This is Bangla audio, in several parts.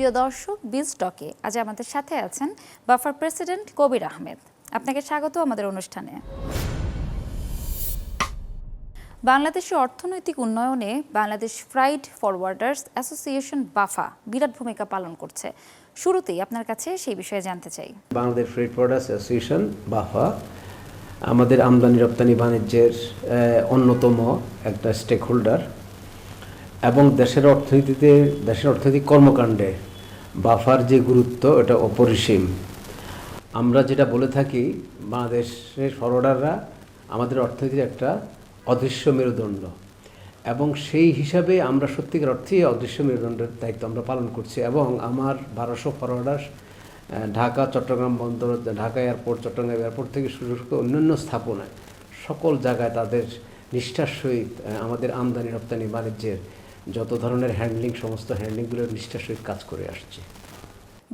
প্রিয় দর্শক বিল স্টকে আজ আমাদের সাথে আছেন বাফার প্রেসিডেন্ট কবির আহমেদ। আপনাকে স্বাগত আমাদের অনুষ্ঠানে। বাংলাদেশের অর্থনৈতিক উন্নয়নে Bangladesh freight forwarders association BAFA বিরাট ভূমিকা পালন করছে। শুরুতেই আপনার কাছে সেই বিষয়ে জানতে চাই। Bangladesh freight products association BAFA আমাদের আমদানি, রপ্তানি, বাণিজ্যের অন্যতম একটা স্টেক হোল্ডার এবং দেশের অর্থনীতিতে, দেশের অর্থনৈতিক কর্মকাণ্ডে বাফার যে গুরুত্ব, এটা অপরিসীম। আমরা যেটা বলে থাকি, বাংলাদেশের ফরওয়ার্ডাররা আমাদের অর্থনীতির একটা অদৃশ্য মেরুদণ্ড। এবং সেই হিসাবে আমরা সত্যিকার অর্থে অদৃশ্য মেরুদণ্ডের দায়িত্ব আমরা পালন করছি। এবং আমার বারোশো ফরওয়ার্ডার ঢাকা, চট্টগ্রাম বন্দর, ঢাকা এয়ারপোর্ট, চট্টগ্রাম এয়ারপোর্ট থেকে শুরু করে অন্যান্য স্থাপনায় সকল জায়গায় তাদের নিষ্ঠার সহিত আমাদের আমদানি রপ্তানি বাণিজ্যের যত ধরনের হ্যান্ডলিং সমস্ত হ্যান্ডলিংগুলো নিষ্ঠার সহিত কাজ করে আসছে।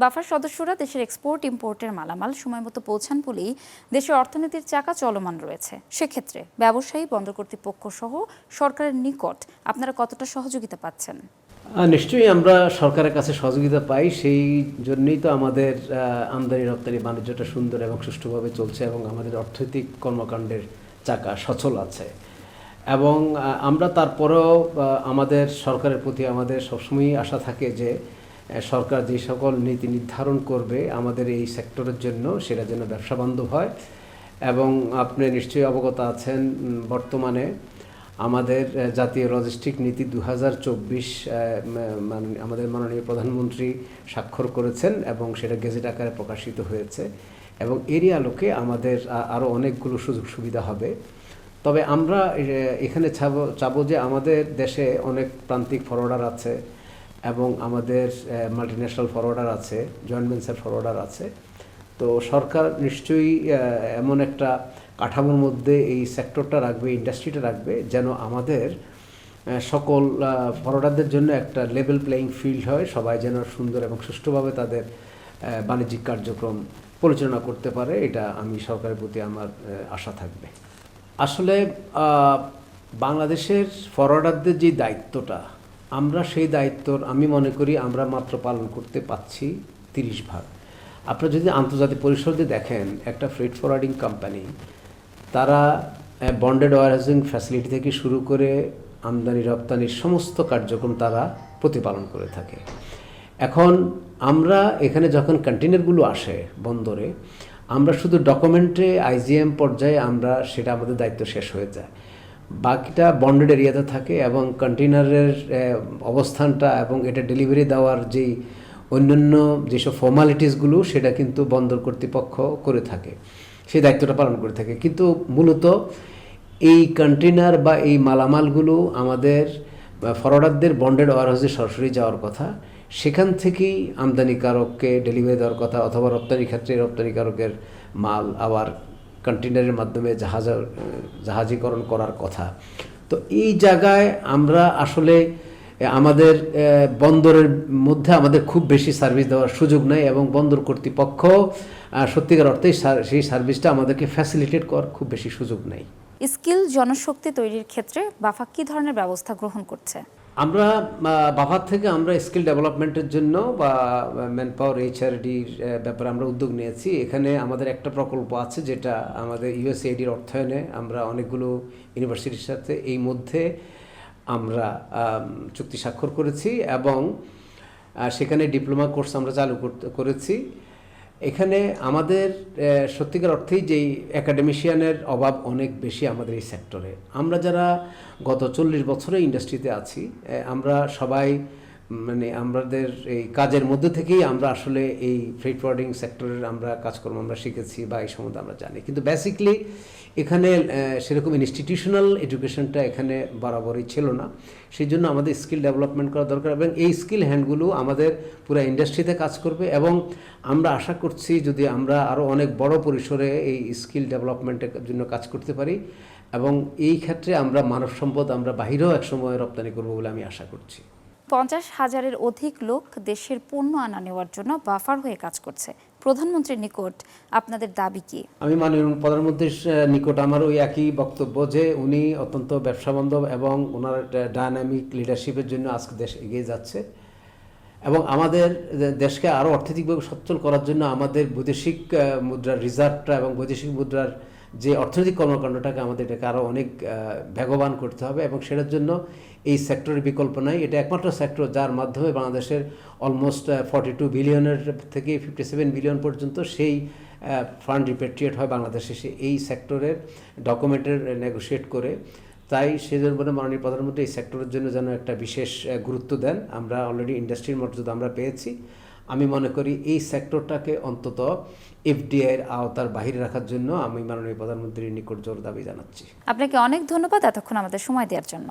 বাফার সদস্যরা দেশের এক্সপোর্ট ইম্পোর্টের মালামাল সময়মতো পৌঁছান বলেই দেশের অর্থনীতির চাকা চলমান রয়েছে। সেক্ষেত্রে ব্যবসায়ী বন্দর কর্তৃপক্ষ সহ সরকারের নিকট আপনারা কতটা সহযোগিতা পাচ্ছেন? নিশ্চয়ই আমরা সরকারের কাছে সহযোগিতা পাই। সেই জন্যই তো আমাদের আমদানি রপ্তানি বাণিজ্যটা সুন্দর এবং সুষ্ঠুভাবে চলছে এবং আমাদের অর্থনৈতিক কর্মকাণ্ডের চাকা সচল আছে। এবং আমরা তারপরেও আমাদের সরকারের প্রতি আমাদের সবসময়ই আশা থাকে যে সরকার যে সকল নীতি নির্ধারণ করবে আমাদের এই সেক্টরের জন্য, সেটা যেন ব্যবসা বান্ধব হয়। এবং আপনি নিশ্চয়ই অবগত আছেন বর্তমানে আমাদের জাতীয় লজিস্টিক নীতি দু হাজার চব্বিশ আমাদের মাননীয় প্রধানমন্ত্রী স্বাক্ষর করেছেন এবং সেটা গেজেট আকারে প্রকাশিত হয়েছে। এবং এরই আলোকে আমাদের আরও অনেকগুলো সুযোগ সুবিধা হবে। তবে আমরা এখানে চাবো চাবো যে আমাদের দেশে অনেক প্রান্তিক ফরওয়ার্ডার আছে এবং আমাদের মাল্টিন্যাশনাল ফরওয়ার্ডার আছে জয়েন্ট ভেঞ্চার ফরওয়ার্ডার আছে। তো সরকার নিশ্চয়ই এমন একটা কাঠামোর মধ্যে এই সেক্টরটা রাখবে ইন্ডাস্ট্রিটা রাখবে যেন আমাদের সকল ফরওয়ার্ডারদের জন্য একটা লেভেল প্লেয়িং ফিল্ড হয়, সবাই যেন সুন্দর এবং সুষ্ঠুভাবে তাদের বাণিজ্যিক কার্যক্রম পরিচালনা করতে পারে। এটা আমি সরকারের প্রতি আমার আশা থাকবে। আসলে বাংলাদেশের ফরওয়ার্ডারদের যে দায়িত্বটা, আমরা সেই দায়িত্বর আমি মনে করি আমরা মাত্র পালন করতে পাচ্ছি তিরিশ ভাগ। আপনারা যদি আন্তর্জাতিক পরিষদে দেখেন, একটা ফ্রেড ফরওয়ার্ডিং কোম্পানি তারা বন্ডেড ওয়ারহাউজিং ফ্যাসিলিটি থেকে শুরু করে আমদানি, রপ্তানির সমস্ত কার্যক্রম তারা প্রতিপালন করে থাকে। এখন আমরা এখানে যখন কন্টেনারগুলো আসে বন্দরে আমরা শুধু ডকুমেন্টে আইজিএম পর্যায়ে আমরা সেটা আমাদের দায়িত্ব শেষ হয়ে যায়। বাকিটা বন্ডেড এরিয়াতে থাকে এবং কন্টেনারের অবস্থানটা এবং এটা ডেলিভারি দেওয়ার যেই অন্যান্য যেসব ফর্মালিটিসগুলো সেটা কিন্তু বন্দর কর্তৃপক্ষ করে থাকে। সেই দায়িত্বটা পালন করে থাকে। কিন্তু মূলত এই কন্টেনার বা এই মালামালগুলো আমাদের ফরওয়ার্ডারদের বন্ডেড ওয়ারহাউসে সরাসরি যাওয়ার কথা। সেখান থেকেই আমদানিকারককে ডেলিভারি দেওয়ার কথা অথবা রপ্তানি ক্ষেত্রে রপ্তানিকারকের মাল আবার কন্টেনারের মাধ্যমে জাহাজ, জাহাজীকরণ করার কথা। তো এই জায়গায় আমরা আসলে আমাদের বন্দরের মধ্যে আমাদের খুব বেশি সার্ভিস দেওয়ার সুযোগ নেই এবং বন্দর কর্তৃপক্ষ সত্যিকার অর্থে সেই সার্ভিসটা আমাদেরকে ফ্যাসিলিটেট করার খুব বেশি সুযোগ নেই। স্কিল জনশক্তি তৈরির ক্ষেত্রে বাফা কী ধরনের ব্যবস্থা গ্রহণ করছে? আমরা বাফার থেকে আমরা স্কিল ডেভেলপমেন্টের জন্য বা ম্যান পাওয়ার এইচআরডির ব্যাপারে আমরা উদ্যোগ নিয়েছি। এখানে আমাদের একটা প্রকল্প আছে যেটা আমাদের ইউএসএইডির অর্থায়নে আমরা অনেকগুলো ইউনিভার্সিটির সাথে এই মধ্যে আমরা চুক্তি স্বাক্ষর করেছি এবং সেখানে ডিপ্লোমা কোর্স আমরা চালু করেছি। এখানে আমাদের সত্যিকার অর্থেই যেই অ্যাকাডেমিশিয়ানের অভাব অনেক বেশি আমাদের এই সেক্টরে আমরা যারা গত চল্লিশ বছরে ইন্ডাস্ট্রিতে আছি আমরা সবাই মানে আমাদের এই কাজের মধ্যে থেকেই আমরা আসলে এই ফ্রেড ফরওয়ার্ডিং সেক্টরের আমরা কাজকর্ম আমরা শিখেছি বা এই সম্বন্ধে আমরা জানি। কিন্তু বেসিকলি এখানে সেরকম ইনস্টিটিউশনাল এডুকেশনটা এখানে বরাবরই ছিল না। সেই জন্য আমাদের স্কিল ডেভেলপমেন্ট করা দরকার এবং এই স্কিল হ্যান্ডগুলো আমাদের পুরো ইন্ডাস্ট্রিতে কাজ করবে এবং আমরা আশা করছি যদি আমরা আরও অনেক বড় পরিসরে এই স্কিল ডেভেলপমেন্টের জন্য কাজ করতে পারি এবং এই ক্ষেত্রে আমরা মানব সম্পদ আমরা বাহিরেও একসময় রপ্তানি করব বলে আমি আশা করছি। পঞ্চাশ হাজারের অধিক লোক দেশের পণ্য আনা নেওয়ার জন্য বাফার হয়ে কাজ করছে। প্রধানমন্ত্রীর নিকট আপনাদের দাবি কি? আমি মাননীয় প্রধানমন্ত্রীর নিকট আমার ওই একই বক্তব্য যে উনি অত্যন্ত ব্যবসা বান্ধব এবং ওনার ডায়নামিক লিডারশিপের জন্য আজকে দেশ এগিয়ে যাচ্ছে। এবং আমাদের দেশকে আরও অর্থনৈতিকভাবে সচ্ছল করার জন্য আমাদের বৈদেশিক মুদ্রার রিজার্ভটা এবং বৈদেশিক মুদ্রার যে অর্থনৈতিক কর্মকাণ্ডটাকে আমাদের এটাকে আরও অনেক বেগবান করতে হবে এবং সেটার জন্য এই সেক্টরের বিকল্প নাই। এটা একমাত্র সেক্টর যার মাধ্যমে বাংলাদেশের অলমোস্ট ফর্টি টু বিলিয়নের থেকে ফিফটি সেভেন বিলিয়ন পর্যন্ত সেই ফান্ড রিপেট্রিয়েট হয় বাংলাদেশে। সে এই সেক্টরের ডকুমেন্টের নেগোশিয়েট করে। তাই সেজন্য মাননীয় প্রধানমন্ত্রী এই সেক্টরের জন্য যেন একটা বিশেষ গুরুত্ব দেন। আমরা অলরেডি ইন্ডাস্ট্রির মর্যাদা আমরা পেয়েছি। আমি মনে করি এই সেক্টরটাকে অন্তত এফডিআইয়ের আওতার বাহিরে রাখার জন্য আমি মাননীয় প্রধানমন্ত্রীর নিকট জোর দাবি জানাচ্ছি। আপনাকে অনেক ধন্যবাদ এতক্ষণ আমাদের সময় দেওয়ার জন্য।